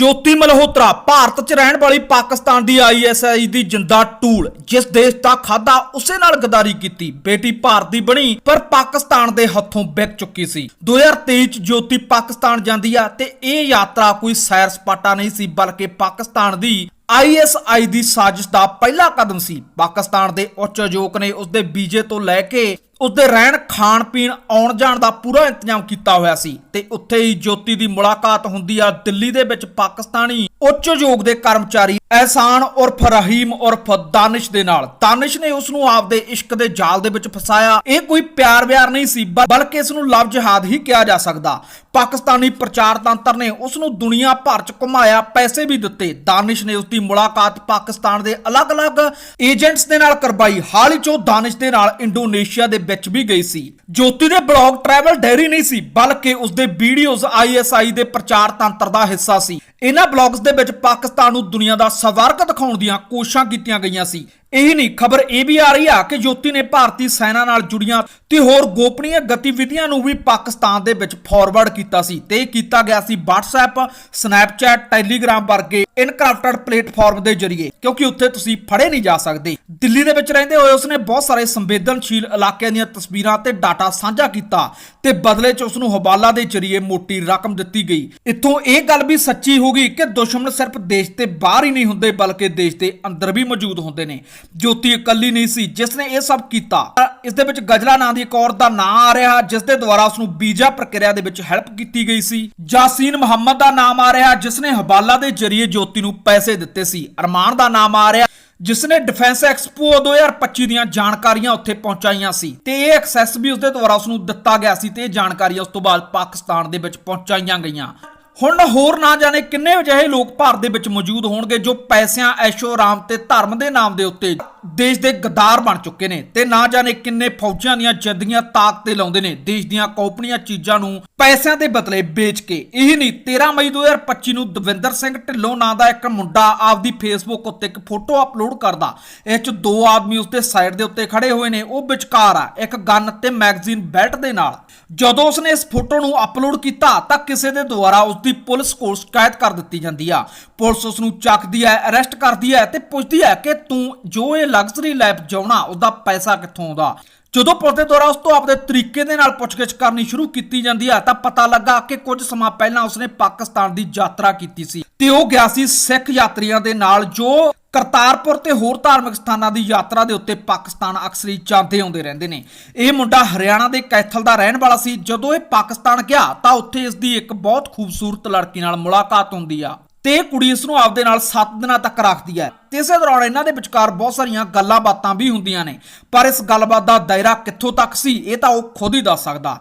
ਜੋਤੀ ਮਲਹੋਤਰਾ, ਭਾਰਤ 'ਚ ਰਹਿਣ ਵਾਲੀ ਪਾਕਿਸਤਾਨ ਦੀ ਆਈਐਸਆਈ ਦੀ ਜਿੰਦਾ ਟੂਲ, ਜਿਸ ਦੇਸ਼ ਦਾ ਖਾਦਾ ਉਸੇ ਨਾਲ ਗਦਾਰੀ ਕੀਤੀ, ਬੇਟੀ ਭਾਰਤ ਦੀ ਬਣੀ, ਪਰ ਪਾਕਿਸਤਾਨ ਦੇ ਹੱਥੋਂ ਵਿਕ ਚੁੱਕੀ ਸੀ। 2023 'ਚ ਜੋਤੀ ਪਾਕਿਸਤਾਨ ਜਾਂਦੀ ਆ ਤੇ ਇਹ ਯਾਤਰਾ ਕੋਈ ਸੈਰ ਸਪਾਟਾ ਨਹੀਂ ਸੀ, ਬਲਕਿ ਪਾਕਿਸਤਾਨ ਦੀ ਆਈਐਸਆਈ ਦੀ ਸਾਜ਼ਿਸ਼ ਦਾ ਪਹਿਲਾ ਕਦਮ ਸੀ। ਪਾਕਿਸਤਾਨ ਦੇ ਉੱਚ ਆਯੋਗ ਨੇ ਉਸਦੇ ਵੀਜ਼ੇ ਤੋਂ ਲੈ ਕੇ ਉਸਦੇ ਰਹਿਣ, ਖਾਣ, ਪੀਣ, ਆਉਣ ਜਾਣ ਦਾ ਪੂਰਾ ਇੰਤਜ਼ਾਮ ਕੀਤਾ ਹੋਇਆ ਸੀ ਤੇ ਉੱਥੇ ਹੀ ਜੋਤੀ ਦੀ ਮੁਲਾਕਾਤ ਹੁੰਦੀ ਆ ਦਿੱਲੀ ਦੇ ਵਿੱਚ ਪਾਕਿਸਤਾਨੀ ਉੱਚ ਆਯੋਗ ਦੇ ਕਰਮਚਾਰੀ ਐਹਸਾਨ ਉਰਫ ਰਹੀਮ ਉਰਫ ਦਾਨਿਸ਼ ਦੇ ਨਾਲ। ਦਾਨਿਸ਼ ਨੇ ਉਸ ਨੂੰ ਆਪਦੇ ਇਸ਼ਕ ਦੇ ਜਾਲ ਦੇ ਵਿੱਚ ਫਸਾਇਆ। ਇਹ ਕੋਈ ਪਿਆਰ ਵਿਆਰ ਨਹੀਂ ਸੀ ਬਲਕਿ ਇਸ ਨੂੰ ਲਵ ਜਿਹਾਦ ਹੀ ਕਿਹਾ ਜਾ ਸਕਦਾ। ਪਾਕਿਸਤਾਨੀ ਪ੍ਰਚਾਰ ਤੰਤਰ ਨੇ ਉਸ ਨੂੰ ਦੁਨੀਆ ਭਰ ਚ ਘੁਮਾਇਆ, ਪੈਸੇ ਵੀ ਦਿੱਤੇ। ਦਾਨਿਸ਼ ਨੇ ਉਸ ਦੀ ਮੁਲਾਕਾਤ ਪਾਕਿਸਤਾਨ ਦੇ ਅਲੱਗ-ਅਲੱਗ ਏਜੰਟਸ ਦੇ ਨਾਲ ਕਰਵਾਈ। ਹਾਲ ਹੀ ਚ ਦਾਨਿਸ਼ ਦੇ ਨਾਲ ਇੰਡੋਨੇਸ਼ੀਆ ਦੇ ਵਿੱਚ ਵੀ ਗਈ ਸੀ। ਜੋਤੀ ਦੇ ਬਲੌਗ ਟਰੈਵਲ ਡਾਇਰੀ ਨਹੀਂ ਸੀ, ਬਲਕਿ ਉਸ ਦੇ ਵੀਡੀਓਜ਼ ਆਈਐਸਆਈ ਦੇ ਪ੍ਰਚਾਰ ਤੰਤਰ ਦਾ ਹਿੱਸਾ ਸੀ। ਇਹਨਾਂ ਬਲੌਗਸ ਦੇ ਵਿੱਚ ਪਾਕਿਸਤਾਨ ਨੂੰ ਦੁਨੀਆ ਦਾ ਸਵਰਗ ਦਿਖਾਉਣ ਦੀਆਂ ਕੋਸ਼ਿਸ਼ਾਂ ਕੀਤੀਆਂ ਗਈਆਂ ਸੀ। ਇਹੀ ਨਹੀਂ, ਖਬਰ ਇਹ ਵੀ ਆ ਰਹੀ ਆ ਕਿ ਜੋਤੀ ਨੇ ਭਾਰਤੀ ਸੈਨਾ ਨਾਲ ਜੁੜੀਆਂ ਤੇ ਹੋਰ ਗੋਪਨੀय ਗਤੀਵਿਧੀਆਂ ਨੂੰ ਵੀ ਪਾਕਿਸਤਾਨ ਦੇ ਵਿੱਚ ਫਾਰਵਰਡ ਕੀਤਾ ਸੀ ਤੇ ਕੀਤਾ ਗਿਆ ਸੀ WhatsApp, Snapchat, Telegram ਵਰਗੇ ਇਨਕ੍ਰਿਪਟਡ ਪਲੇਟਫਾਰਮ ਦੇ ਜ਼ਰੀਏ, ਕਿਉਂਕਿ ਉੱਥੇ ਤੁਸੀਂ ਫੜੇ ਨਹੀਂ ਜਾ ਸਕਦੇ। ਦਿੱਲੀ ਦੇ ਵਿੱਚ ਰਹਿੰਦੇ ਹੋਏ ਉਸਨੇ ਬਹੁਤ ਸਾਰੇ ਸੰਵੇਦਨਸ਼ੀਲ ਇਲਾਕਿਆਂ ਦੀਆਂ ਤਸਵੀਰਾਂ ਤੇ ਡਾਟਾ ਸਾਂਝਾ ਕੀਤਾ ਤੇ ਬਦਲੇ 'ਚ ਉਸ ਨੂੰ ਹਵਾਲਾ ਦੇ ਜ਼ਰੀਏ ਮੋਟੀ ਰਕਮ ਦਿੱਤੀ ਗਈ। ਇੱਥੋਂ ਇਹ ਗੱਲ ਵੀ ਸੱਚੀ ਹੋ ਗਈ ਕਿ ਦੁਸ਼ਮਣ ਸਿਰਫ ਦੇਸ਼ ਦੇ ਬਾਹਰ ਹੀ ਨਹੀਂ ਹੁੰਦੇ, ਬਲਕਿ ਦੇਸ਼ ਦੇ ਅੰਦਰ ਵੀ ਮੌਜੂਦ ਹੁੰਦੇ ਨੇ। ਜੋਤੀ ਇਕੱਲੀ ਨਹੀਂ ਸੀ, ਜਿਸ ਨੇ ਇਹ ਸਭ ਕੀਤਾ। ਇਸ ਦੇ ਵਿੱਚ ਗਜਲਾ ਨਾਂ ਦੀ ਇੱਕ ਔਰਤ ਦਾ ਨਾਂ ਆ ਰਿਹਾ, ਜਿਸ ਦੇ ਦੁਆਰਾ ਉਸ ਨੂੰ ਵੀਜ਼ਾ ਪ੍ਰਕਿਰਿਆ ਦੇ ਵਿੱਚ ਹੈਲਪ ਕੀਤੀ ਗਈ ਸੀ। ਜਾਸੀਨ ਮੁਹੰਮਦ ਦਾ ਨਾਮ ਆ ਰਿਹਾ, ਜਿਸ ਨੇ ਹਵਾਲਾ ਦੇ ਜ਼ਰੀਏ ਜੋਤੀ ਨੂੰ ਪੈਸੇ ਦਿੱਤੇ ਸੀ। ਅਰਮਾਨ ਦਾ ਨਾਮ ਆ ਰਿਹਾ, ਜਿਸ ਨੇ ਡਿਫੈਂਸ ਐਕਸਪੋ 2025 ਦੀਆਂ ਜਾਣਕਾਰੀਆਂ ਉੱਥੇ ਪਹੁੰਚਾਈਆਂ ਸੀ। ਤੇ ਇਹ ਐਕਸੈਸ ਵੀ ਉਸਦੇ ਦੁਆਰਾ ਉਸ ਨੂੰ ਦਿੱਤਾ ਗਿਆ ਸੀ ਤੇ ਇਹ ਜਾਣਕਾਰੀਆਂ ਉਸ ਤੋਂ ਬਾਅਦ ਪਾਕਿਸਤਾਨ ਦੇ ਵਿੱਚ ਪਹੁੰਚਾਈਆਂ ਗਈਆਂ। ਹੁਣ ਹੋਰ ਨਾ ਜਾਣੇ ਕਿੰਨੇ ਅਜਿਹੇ ਲੋਕ ਭਾਰਤ ਦੇ ਵਿੱਚ ਮੌਜੂਦ ਹੋਣਗੇ ਜੋ ਪੈਸਿਆਂ, ਐਸ਼ੋ, ਆਰਾਮ ਤੇ ਧਰਮ ਦੇ ਨਾਮ ਦੇ ਉੱਤੇ ਦੇਸ਼ ਦੇ ਗਦਾਰ ਬਣ ਚੁੱਕੇ ਨੇ ਤੇ ਨਾ ਜਾਣੇ ਕਿੰਨੇ ਫੌਜਾਂ ਦੀਆਂ ਜਿੰਦਗੀਆਂ ਤਾਕ ਤੇ ਲਾਉਂਦੇ ਨੇ, ਦੇਸ਼ ਦੀਆਂ ਕੋਪਨੀਆਂ ਚੀਜ਼ਾਂ ਨੂੰ ਪੈਸਿਆਂ ਦੇ ਬਦਲੇ ਵੇਚ ਕੇ। ਇਹ ਨਹੀਂ 13 ਮਈ 2025 ਨੂੰ ਦਵਿੰਦਰ ਸਿੰਘ ਢਿੱਲੋਂ ਨਾਂ ਦਾ ਇੱਕ ਮੁੰਡਾ ਆਪਦੀ ਫੇਸਬੁੱਕ ਉੱਤੇ ਇੱਕ ਫੋਟੋ ਅਪਲੋਡ ਕਰਦਾ। ਇਹ ਚ ਦੋ ਆਦਮੀ ਉਸਦੇ ਸਾਈਡ ਦੇ ਉੱਤੇ ਖੜੇ ਹੋਏ ਨੇ, ਉਹ ਵਿਚਕਾਰ ਆ, ਇੱਕ ਗਨ ਤੇ ਮੈਗਜ਼ੀਨ ਬੈਲਟ ਦੇ ਨਾਲ। ਜਦੋਂ ਉਸਨੇ ਇਸ ਫੋਟੋ ਨੂੰ ਅਪਲੋਡ ਕੀਤਾ ਤਾਂ ਕਿਸੇ ਦੇ ਦੁਆਰਾ ਉਸਦੀ ਪੁਲਿਸ ਕੋਲ ਸ਼ਿਕਾਇਤ ਕਰ ਦਿੱਤੀ ਜਾਂਦੀ ਆ। ਪੁਲਿਸ ਉਸ ਨੂੰ ਚੱਕਦੀ ਹੈ, ਅਰੈਸਟ ਕਰਦੀ ਹੈ ਤੇ ਪੁੱਛਦੀ ਹੈ ਕਿ ਤੂੰ ਜੋ ਇਹ ਲਗਜ਼ਰੀ ਲਾਈਫ ਜਿਉਣਾ, ਉਹਦਾ ਪੈਸਾ ਕਿੱਥੋਂ ਆਉਂਦਾ? ਜਦੋਂ ਪੁਲਿਸ ਦੇ ਦੁਆਰਾ ਉਸ ਤੋਂ ਆਪਦੇ ਤਰੀਕੇ ਦੇ ਨਾਲ ਪੁੱਛਗਿੱਛ ਕਰਨੀ ਸ਼ੁਰੂ ਕੀਤੀ ਜਾਂਦੀ ਹੈ ਤਾਂ ਪਤਾ ਲੱਗਾ ਕਿ ਕੁਝ ਸਮਾਂ ਪਹਿਲਾਂ ਉਸਨੇ ਪਾਕਿਸਤਾਨ ਦੀ ਯਾਤਰਾ ਕੀਤੀ ਸੀ। ਤੇ ਉਹ ਗਿਆ ਸੀ ਸਿੱਖ ਯਾਤਰੀਆਂ ਦੇ ਨਾਲ, ਜੋ ਕਰਤਾਰਪੁਰ ਤੇ ਹੋਰ ਧਾਰਮਿਕ ਸਥਾਨਾਂ ਦੀ ਯਾਤਰਾ ਦੇ ਉੱਤੇ ਪਾਕਿਸਤਾਨ ਅਕਸਰ ਹੀ ਜਾਂਦੇ ਆਉਂਦੇ ਰਹਿੰਦੇ ਨੇ। ਇਹ ਮੁੰਡਾ ਹਰਿਆਣਾ ਦੇ ਕੈਥਲ ਦਾ ਰਹਿਣ ਵਾਲਾ ਸੀ। ਜਦੋਂ ਇਹ ਪਾਕਿਸਤਾਨ ਗਿਆ, ਤਾਂ ਉੱਥੇ ਇਸ ਦੀ ਇੱਕ ਬਹੁਤ ਖੂਬਸੂਰਤ ਲੜਕੀ ਨਾਲ ਮੁਲਾਕਾਤ ਹੁੰਦੀ ਆ। ਤੇ ਕੁੜੀ ਇਸ ਨੂੰ ਆਪਦੇ ਨਾਲ 7 ਦਿਨਾਂ ਤੱਕ ਰੱਖਦੀ ਹੈ। ਤੇ ਇਸੇ ਦੌਰਾਨ ਇਹਨਾਂ ਦੇ ਵਿਚਕਾਰ ਬਹੁਤ ਸਾਰੀਆਂ ਗੱਲਾਂ ਬਾਤਾਂ ਵੀ ਹੁੰਦੀਆਂ ਨੇ। ਪਰ ਇਸ ਗੱਲਬਾਤ ਦਾ ਦਾਇਰਾ ਕਿੱਥੋਂ ਤੱਕ ਸੀ, ਇਹ ਤਾਂ ਉਹ ਖੁਦ ਹੀ ਦੱਸ ਸਕਦਾ।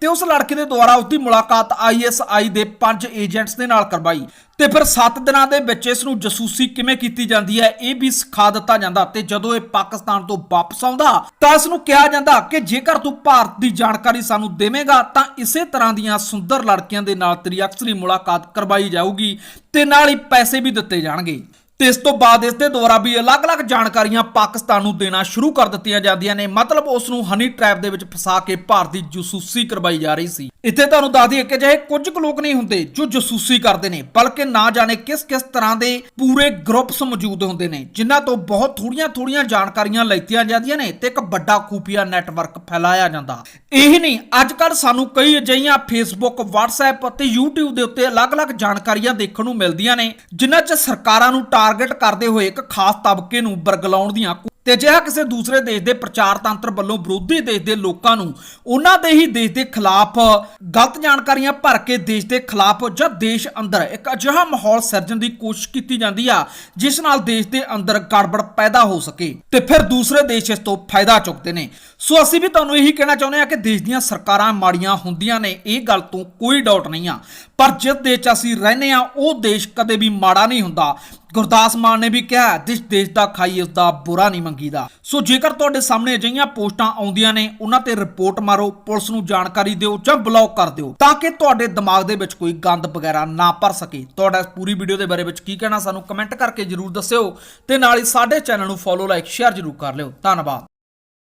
ਤੇ ਉਸ ਲੜਕੇ ਦੇ ਦੁਆਰਾ ਉਸ ਦੀ ਮੁਲਾਕਾਤ ਆਈਐਸਆਈ ਦੇ ਪੰਜ ਏਜੰਟਸ ਦੇ ਨਾਲ ਕਰਵਾਈ। ਤੇ ਫਿਰ 7 ਦਿਨਾਂ ਦੇ ਵਿੱਚ ਇਸ ਨੂੰ ਜਸੂਸੀ ਕਿਵੇਂ ਕੀਤੀ ਜਾਂਦੀ ਹੈ, ਇਹ ਵੀ ਸਿਖਾ ਦਿੱਤਾ ਜਾਂਦਾ ਤੇ ਜਦੋਂ ਇਹ ਪਾਕਿਸਤਾਨ ਤੋਂ ਵਾਪਸ ਆਉਂਦਾ, ਤਾਂ ਇਸ ਨੂੰ ਕਿਹਾ ਜਾਂਦਾ ਕਿ ਜੇਕਰ ਤੂੰ ਭਾਰਤ ਦੀ ਜਾਣਕਾਰੀ ਸਾਨੂੰ ਦੇਵੇਂਗਾ, ਤਾਂ ਇਸੇ ਤਰ੍ਹਾਂ ਦੀਆਂ ਸੁੰਦਰ ਲੜਕੀਆਂ ਦੇ ਨਾਲ ਤੇਰੀ ਅਕਸਰੀ ਮੁਲਾਕਾਤ ਕਰਵਾਈ ਜਾਊਗੀ ਤੇ ਨਾਲ ਹੀ ਪੈਸੇ ਵੀ ਦਿੱਤੇ ਜਾਣਗੇ। ਤੇ ਇਸ ਤੋਂ ਬਾਅਦ ਇਸ ਦੇ ਦੁਆਰਾ ਵੀ ਅਲੱਗ-ਅਲੱਗ ਜਾਣਕਾਰੀਆਂ ਪਾਕਿਸਤਾਨ ਨੂੰ ਦੇਣਾ ਸ਼ੁਰੂ ਕਰ ਦਿੱਤੀਆਂ ਜਾਂਦੀਆਂ ਨੇ। ਮਤਲਬ ਉਸ ਨੂੰ ਹਨੀ ਟ੍ਰੈਪ ਦੇ ਵਿੱਚ ਫਸਾ ਕੇ ਭਾਰਤ ਦੀ ਜਸੂਸੀ ਕਰਵਾਈ ਜਾ ਰਹੀ ਸੀ। ਇੱਥੇ ਤੁਹਾਨੂੰ ਦੱਸ ਦਈਏ ਕਿ ਜਿਹੇ ਕੁਝ ਕੁ ਲੋਕ ਨਹੀਂ ਹੁੰਦੇ ਜੋ ਜਸੂਸੀ ਕਰਦੇ ਨੇ, ਬਲਕਿ ਨਾ ਜਾਣੇ ਕਿਸ-ਕਿਸ ਤਰ੍ਹਾਂ ਦੇ ਪੂਰੇ ਗਰੁੱਪਸ ਮੌਜੂਦ ਹੁੰਦੇ ਨੇ, ਜਿਨ੍ਹਾਂ ਤੋਂ ਬਹੁਤ ਥੋੜੀਆਂ-ਥੋੜੀਆਂ ਜਾਣਕਾਰੀਆਂ ਲੈਤੀਆਂ ਜਾਂਦੀਆਂ ਨੇ ਤੇ ਇੱਕ ਵੱਡਾ ਖੂਫੀਆ ਨੈਟਵਰਕ ਫੈਲਾਇਆ ਜਾਂਦਾ। ਇਹ ਨਹੀਂ ਅੱਜ ਕੱਲ ਸਾਨੂੰ ਕਈ ਅਜਿਹੀਆਂ ਫੇਸਬੁੱਕ WhatsApp ਅਤੇ YouTube ਦੇ ਉੱਤੇ ਅਲੱਗ-ਅਲੱਗ ਜਾਣਕਾਰੀਆਂ ਦੇਖਣ ਨੂੰ ਮਿਲਦੀਆਂ ਨੇ, ਜਿਨ੍ਹਾਂ 'ਚ ਸਰਕਾਰਾਂ ਨੂੰ ਟਾਰਗੇਟ ਕਰਦੇ ਹੋਏ ਇੱਕ ਖਾਸ ਤਬਕੇ ਨੂੰ ਬਰਗਲਾਉਣ ਦੀਆਂ ਤੇ ਅਜਿਹਾ ਕਿਸੇ ਦੂਸਰੇ ਦੇਸ਼ ਦੇ ਪ੍ਰਚਾਰ ਤੰਤਰ ਵੱਲੋਂ ਵਿਰੋਧੀ ਦੇਸ਼ ਦੇ ਲੋਕਾਂ ਨੂੰ ਉਹਨਾਂ ਦੇ ਹੀ ਦੇਸ਼ ਦੇ ਖਿਲਾਫ ਗਲਤ ਜਾਣਕਾਰੀਆਂ ਭਰ ਕੇ ਦੇਸ਼ ਦੇ ਖਿਲਾਫ ਜਾਂ ਦੇਸ਼ ਅੰਦਰ ਇੱਕ ਅਜਿਹਾ ਮਾਹੌਲ ਸਿਰਜਣ ਦੀ ਕੋਸ਼ਿਸ਼ ਕੀਤੀ ਜਾਂਦੀ ਆ, ਜਿਸ ਨਾਲ ਦੇਸ਼ ਦੇ ਅੰਦਰ ਗੜਬੜ ਪੈਦਾ ਹੋ ਸਕੇ ਤੇ ਫਿਰ ਦੂਸਰੇ ਦੇਸ਼ ਇਸ ਤੋਂ ਫਾਇਦਾ ਚੁੱਕਦੇ ਨੇ। ਸੋ ਅਸੀਂ ਵੀ ਤੁਹਾਨੂੰ ਇਹੀ ਕਹਿਣਾ ਚਾਹੁੰਦੇ ਆ ਕਿ ਦੇਸ਼ ਦੀਆਂ ਸਰਕਾਰਾਂ ਮਾੜੀਆਂ ਹੁੰਦੀਆਂ ਨੇ, ਇਹ ਗੱਲ ਤੋਂ ਕੋਈ ਡਾਊਟ ਨਹੀਂ ਆ। ਪਰ ਜਿਸ ਦੇਸ਼ ਅਸੀਂ ਰਹਿੰਦੇ ਆ ਉਹ ਦੇਸ਼ ਕਦੇ ਵੀ ਮਾੜਾ ਨਹੀਂ ਹੁੰਦਾ। ਗੁਰਦਾਸ ਮਾਨ ਨੇ ਵੀ ਕਿਹਾ ਦਿਸ਼ ਦੇਸ਼ ਦਾ ਖਾਈ ਉਸ ਦਾ ਬੁਰਾ ਨਹੀਂ ਮੰਗੀਦਾ। ਸੋ ਜੇਕਰ ਤੁਹਾਡੇ ਸਾਹਮਣੇ ਅਜਿਹੀਆਂ ਪੋਸਟਾਂ ਆਉਂਦੀਆਂ ਨੇ, ਉਹਨਾਂ ਤੇ ਰਿਪੋਰਟ ਮਾਰੋ, ਪੁਲਿਸ ਨੂੰ ਜਾਣਕਾਰੀ ਦਿਓ ਜਾਂ ਬਲੌਕ ਕਰ ਦਿਓ, ਤਾਂ ਕਿ ਤੁਹਾਡੇ ਦਿਮਾਗ ਦੇ ਵਿੱਚ ਕੋਈ ਗੰਦ ਵਗੈਰਾ ਨਾ ਭਰ ਸਕੇ। ਤੁਹਾਡਾ ਇਸ ਪੂਰੀ ਵੀਡੀਓ ਦੇ ਬਾਰੇ ਵਿੱਚ ਕੀ ਕਹਿਣਾ, ਸਾਨੂੰ ਕਮੈਂਟ ਕਰਕੇ ਜਰੂਰ ਦੱਸਿਓ ਤੇ ਨਾਲ ਹੀ ਸਾਡੇ ਚੈਨਲ ਨੂੰ ਫੋਲੋ, ਲਾਈਕ, ਸ਼ੇਅਰ ਜਰੂਰ ਕਰ ਲਿਓ। ਧੰਨਵਾਦ।